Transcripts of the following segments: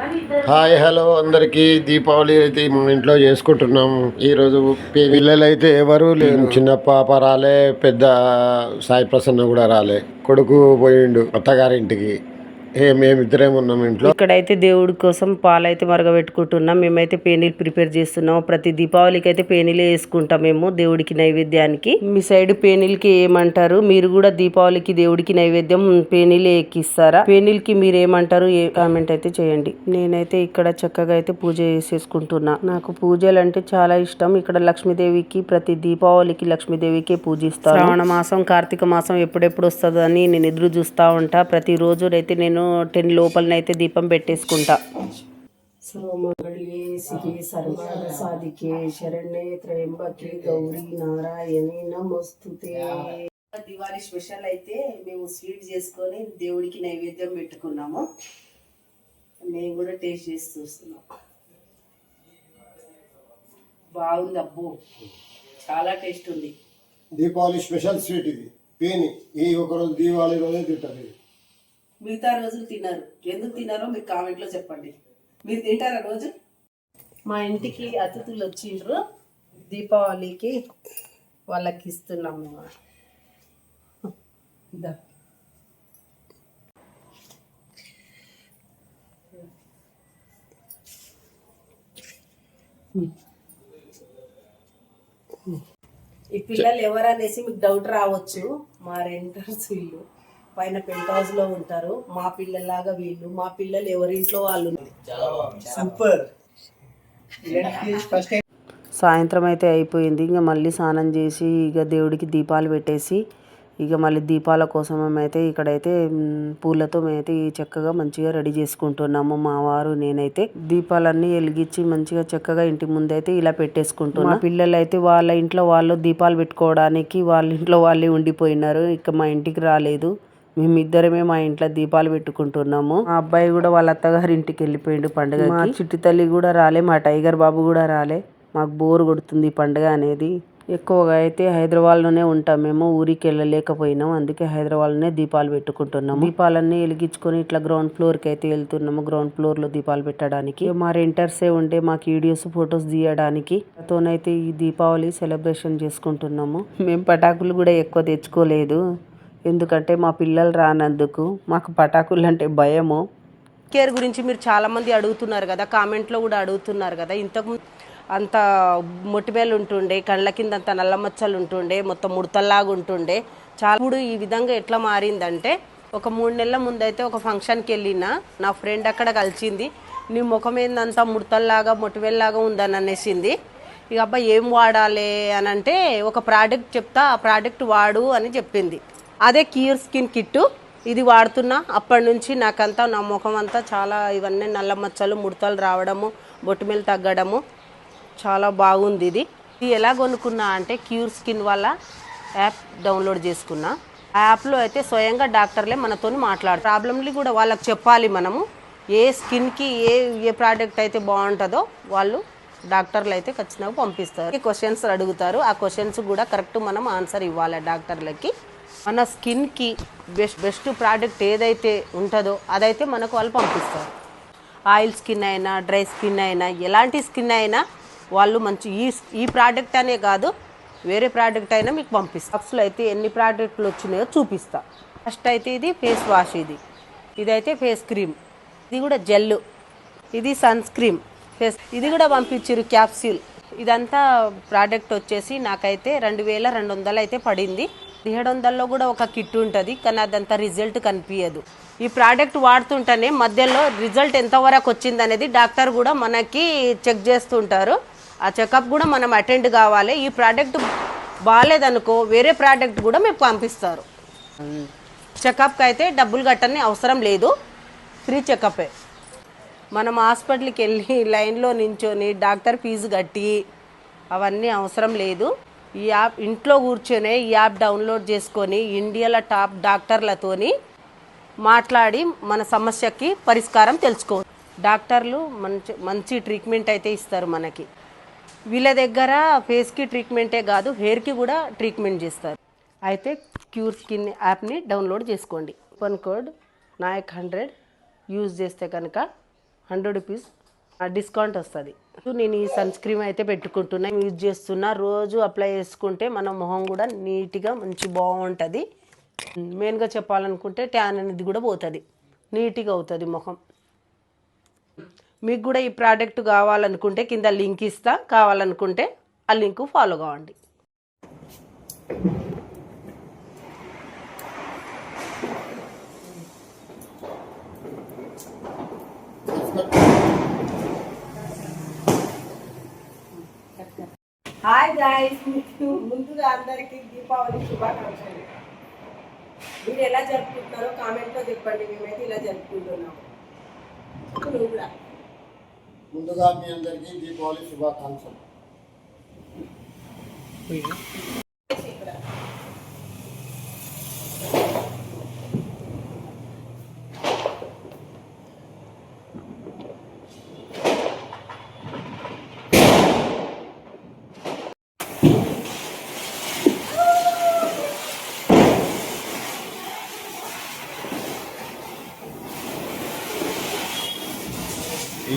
Hi hello అందరికీ. దీపావళి అయితే మా ఇంట్లో చేసుకుంటున్నాం ఈరోజు పిల్లలు అయితే ఎవరు లేరు. చిన్న పాప రాలే పెద్ద సాయి ప్రసన్న కూడా రాలే. కొడుకు పోయిండు అత్తగారింటికి. ఏ మేమిద్దరేం ఉన్నాం ఇంట్లో. ఇక్కడైతే దేవుడి కోసం పాలైతే మరగబెట్టుకుంటున్నాం. మేమైతే పేనీలు ప్రిపేర్ చేస్తున్నాం. ప్రతి దీపావళికి అయితే పేనీలే వేసుకుంటాం మేము దేవుడికి నైవేద్యానికి. మీ సైడ్ పేనీలకి ఏమంటారు? మీరు కూడా దీపావళికి దేవుడికి నైవేద్యం పేనీలే ఎక్కిస్తారా? పేనీలకి మీరు ఏమంటారు ఏ కామెంట్ అయితే చేయండి. నేనైతే ఇక్కడ చక్కగా అయితే పూజ చేసేసుకుంటున్నా. నాకు పూజలు అంటే చాలా ఇష్టం. ఇక్కడ లక్ష్మీదేవికి ప్రతి దీపావళికి లక్ష్మీదేవికే పూజిస్తాను. శ్రావణ మాసం కార్తీక మాసం ఎప్పుడెప్పుడు వస్తుందని నేను ఎదురు చూస్తూ ఉంటా. ప్రతిరోజు అయితే నేను టెన్ లోపలనైతే దీపం పెట్టేసుకుంటా. సోమగళియే శివే సర్వాద సాధికే శరణ్యే త్రయంబకే గౌరీ నారాయణి నమస్తుతే. దివాళీ స్పెషల్ అయితే మేము స్వీట్ చేసుకొని దేవుడికి నైవేద్యం పెట్టుకున్నాము. మేము కూడా టేస్ట్ చేసి చూస్తున్నాం బాగుంది అబ్బో చాలా టేస్ట్ ఉంది. దీపావళి స్పెషల్ స్వీట్ ఇది. పేని ఈ ఒకరోజు దీపావళి రోజే తింటారు. ఇది మిగతా రోజులు తిన్నారు. ఎందుకు తిన్నారో మీరు కామెంట్లో చెప్పండి. మీరు తింటారా రోజు? మా ఇంటికి అతిథులు వచ్చిండ్రు. దీపావళికి వాళ్ళకి ఇస్తున్నాం మేము. ఇదా ఈ పిల్లలు ఎవరనేసి మీకు డౌట్ రావచ్చు. మా రెంటర్స్ వీళ్ళు. పైన పెంట్ హౌస్లో ఉంటారు. మా పిల్లల్లాగా వీళ్ళు మా పిల్లలు ఎవరింట్లో వాళ్ళు సూపర్. ఫస్ట్ సాయంత్రం అయితే అయిపోయింది. ఇంకా మళ్ళీ స్నానం చేసి ఇక దేవుడికి దీపాలు పెట్టేసి ఇక మళ్ళీ దీపాల కోసం మేమైతే ఇక్కడైతే పూలతో మేమైతే ఈ చక్కగా మంచిగా రెడీ చేసుకుంటున్నాము. మా వారు నేనైతే దీపాలన్నీ వెలిగించి మంచిగా చక్కగా ఇంటి ముందైతే ఇలా పెట్టేసుకుంటున్నాం. మా పిల్లలు అయితే వాళ్ళ ఇంట్లో వాళ్ళు దీపాలు పెట్టుకోవడానికి వాళ్ళ ఇంట్లో వాళ్ళే ఉండిపోయినారు. ఇక మా ఇంటికి రాలేదు. మేమిద్దరమే మా ఇంట్లో దీపాలు పెట్టుకుంటున్నాము. మా అబ్బాయి కూడా వాళ్ళ అత్తగారి ఇంటికి వెళ్ళిపోయిండు పండుగ మా చిట్టి తల్లి కూడా రాలే మా టైగర్ బాబు కూడా రాలే. మాకు బోర్ కొడుతుంది ఈ పండుగ అనేది. ఎక్కువగా అయితే హైదరాబాద్లోనే ఉంటాం మేము ఊరికి వెళ్ళలేకపోయినాం. అందుకే హైదరాబాద్లోనే దీపాలు పెట్టుకుంటున్నాము. దీపాలన్నీ వెలిగించుకొని ఇట్లా గ్రౌండ్ ఫ్లోర్కి అయితే వెళ్తున్నాము గ్రౌండ్ ఫ్లోర్లో దీపాలు పెట్టడానికి. మా రెంటర్సే ఉండే మాకు వీడియోస్ ఫొటోస్ తీయడానికి. తోనైతే ఈ దీపావళి సెలబ్రేషన్ చేసుకుంటున్నాము. మేము పటాకులు కూడా ఎక్కువ తెచ్చుకోలేదు. ఎందుకంటే మా పిల్లలు రానందుకు మాకు పటాకులు అంటే భయము. కేర్ గురించి మీరు చాలామంది అడుగుతున్నారు కదా కామెంట్లో కూడా అడుగుతున్నారు కదా. ఇంతకు అంత మొటిమేలు ఉంటుండే కళ్ళ కింద అంత నల్ల మచ్చలు ఉంటుండే మొత్తం ముడతల్లాగా ఉంటుండే. చాలా ఇప్పుడు ఈ విధంగా ఎట్లా మారిందంటే ఒక మూడు నెలల ముందైతే ఒక ఫంక్షన్కి వెళ్ళిన నా ఫ్రెండ్ అక్కడ కలిసింది నీ ముఖం ఏందంతా ముడతల్లాగా మొటివేల్లాగా ఉందని అనేసింది. ఇక అబ్బా ఏం వాడాలి అని అంటే ఒక ప్రోడక్ట్ చెప్తా ఆ ప్రోడక్ట్ వాడు అని చెప్పింది. అదే క్యూర్ స్కిన్ కిట్టు. ఇది వాడుతున్నా. అప్పటి నుంచి నాకంతా నా ముఖం అంతా చాలా ఇవన్నీ నల్ల మచ్చలు ముడతలు రావడము బొట్టుమీలు తగ్గడము చాలా బాగుంది ఇది. ఇది ఎలా కొనుక్కున్నా అంటే క్యూర్ స్కిన్ వల్ల యాప్ డౌన్లోడ్ చేసుకున్నా. ఆ యాప్లో అయితే స్వయంగా డాక్టర్లే మనతోని మాట్లాడు ప్రాబ్లమ్లు కూడా వాళ్ళకి చెప్పాలి మనము. ఏ స్కిన్కి ఏ ఏ ప్రోడక్ట్ అయితే బాగుంటుందో వాళ్ళు డాక్టర్లు అయితే ఖచ్చితంగా పంపిస్తారు. క్వశ్చన్స్ అడుగుతారు. ఆ క్వశ్చన్స్ కూడా కరెక్ట్ మనం ఆన్సర్ ఇవ్వాలి డాక్టర్లకి. మన స్కిన్కి బెస్ట్ బెస్ట్ ప్రోడక్ట్ ఏదైతే ఉంటుందో అదైతే మనకు వాళ్ళు పంపిస్తారు. ఆయిల్ స్కిన్ అయినా డ్రై స్కిన్ అయినా ఎలాంటి స్కిన్ అయినా వాళ్ళు మంచి ఈ ఈ ప్రోడక్ట్ అనే కాదు వేరే ప్రోడక్ట్ అయినా మీకు పంపిస్తాను బాక్స్లో అయితే ఎన్ని ప్రోడక్ట్లు వచ్చినాయో చూపిస్తా. ఫస్ట్ అయితే ఇది ఫేస్ వాష్ ఇది. ఇదైతే ఫేస్ క్రీమ్. ఇది కూడా జెల్ ఇది సన్ స్క్రీమ్ ఫేస్ ఇది కూడా పంపించారు క్యాప్సూల్. ఇదంతా ప్రోడక్ట్ వచ్చేసి నాకైతే రెండు వేల రెండు వందలు అయితే పడింది. పదిహేడు వందల్లో కూడా ఒక కిట్ ఉంటుంది కానీ అదంతా రిజల్ట్ కనిపించదు ఈ ప్రోడక్ట్ వాడుతుంటేనే మధ్యలో రిజల్ట్ ఎంతవరకు వచ్చింది అనేది డాక్టర్ కూడా మనకి చెక్ చేస్తుంటారు. ఆ చెకప్ కూడా మనం అటెండ్ కావాలి. ఈ ప్రోడక్ట్ బాగాలేదనుకో వేరే ప్రోడక్ట్ కూడా మీకు పంపిస్తారు. చెకప్కి అయితే డబ్బులు కట్టని అవసరం లేదు. ఫ్రీ చెకపే మనం హాస్పిటల్కి వెళ్ళి లైన్లో నించొని డాక్టర్ ఫీజు కట్టి అవన్నీ అవసరం లేదు. ఈ యాప్ ఇంట్లో కూర్చొనే ఈ యాప్ డౌన్లోడ్ చేసుకొని ఇండియాలో టాప్ డాక్టర్లతోని మాట్లాడి మన సమస్యకి పరిష్కారం తెలుసుకోవచ్చు డాక్టర్లు మంచి మంచి ట్రీట్మెంట్ అయితే ఇస్తారు మనకి. వీళ్ళ దగ్గర ఫేస్కి ట్రీట్మెంటే కాదు హెయిర్కి కూడా ట్రీట్మెంట్ చేస్తారు. అయితే క్యూర్ స్కిన్ యాప్ని డౌన్లోడ్ చేసుకోండి. పన్ కోడ్ నాయక్ హండ్రెడ్ యూజ్ చేస్తే కనుక హండ్రెడ్ రూపీస్ డిస్కౌంట్ వస్తుంది. నేను ఈ సన్ స్క్రీన్ అయితే పెట్టుకుంటున్నా. యూజ్ చేస్తున్నా. రోజు అప్లై చేసుకుంటే మన మొహం కూడా నీట్గా మంచి బాగుంటుంది. మెయిన్గా చెప్పాలనుకుంటే ట్యాన్ అనేది కూడా పోతుంది. నీట్గా అవుతుంది మొహం. మీకు కూడా ఈ ప్రోడక్ట్ కావాలనుకుంటే కింద లింక్ ఇస్తా. కావాలనుకుంటే ఆ లింక్ ఫాలో కావండి. హాయ్ గాయస్ ముందుగా అందరికీ దీపావళి శుభాకాంక్షలు. మీరు ఎలా జరుపుకుంటున్నారో కామెంట్లో చెప్పండి మేమైతే ఇలా జరుపుకుంటున్నాము కూడా. ముందుగా మీ అందరికీ దీపావళి శుభాకాంక్షలు. E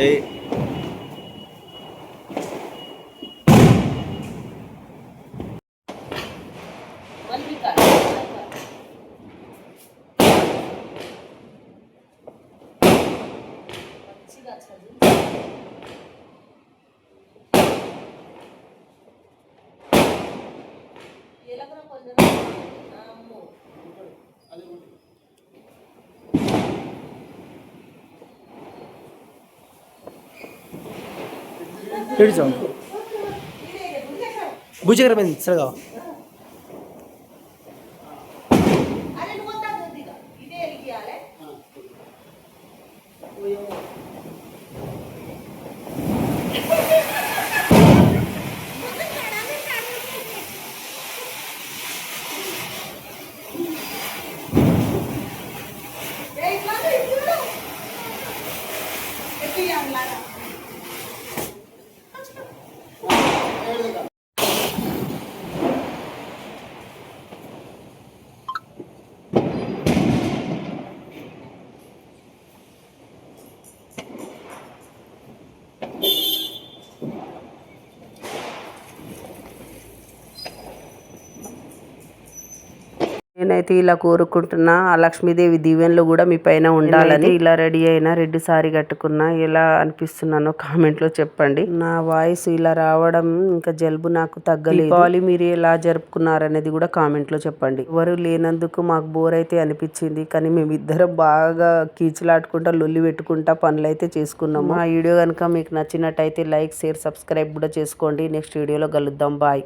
aí? ಹಿಡಿಸೋ ಭುಜಗರ ಬಂದು ಸರಗಾವ నేనైతే ఇలా కోరుకుంటున్నా ఆ లక్ష్మీదేవి దీవెనలు కూడా మీ పైన ఉండాలని. ఇలా రెడీ అయినా రెడ్ సారీ కట్టుకున్నా ఎలా అనిపిస్తున్నానో కామెంట్లో చెప్పండి. నా వాయిస్ ఇలా రావడం ఇంకా జలుబు నాకు తగ్గలేదు. దీపావళి మీరు ఎలా జరుపుకున్నారు అనేది కూడా కామెంట్లో చెప్పండి. ఎవరు లేనందుకు మాకు బోర్ అయితే అనిపించింది కానీ మేమిద్దరం బాగా కీచులాడుకుంటా లొల్లి పెట్టుకుంటా పనులు అయితే చేసుకున్నాము. ఆ వీడియో కనుక మీకు నచ్చినట్టయితే లైక్ షేర్ సబ్స్క్రైబ్ కూడా చేసుకోండి. నెక్స్ట్ వీడియోలో కలుద్దాం. బాయ్.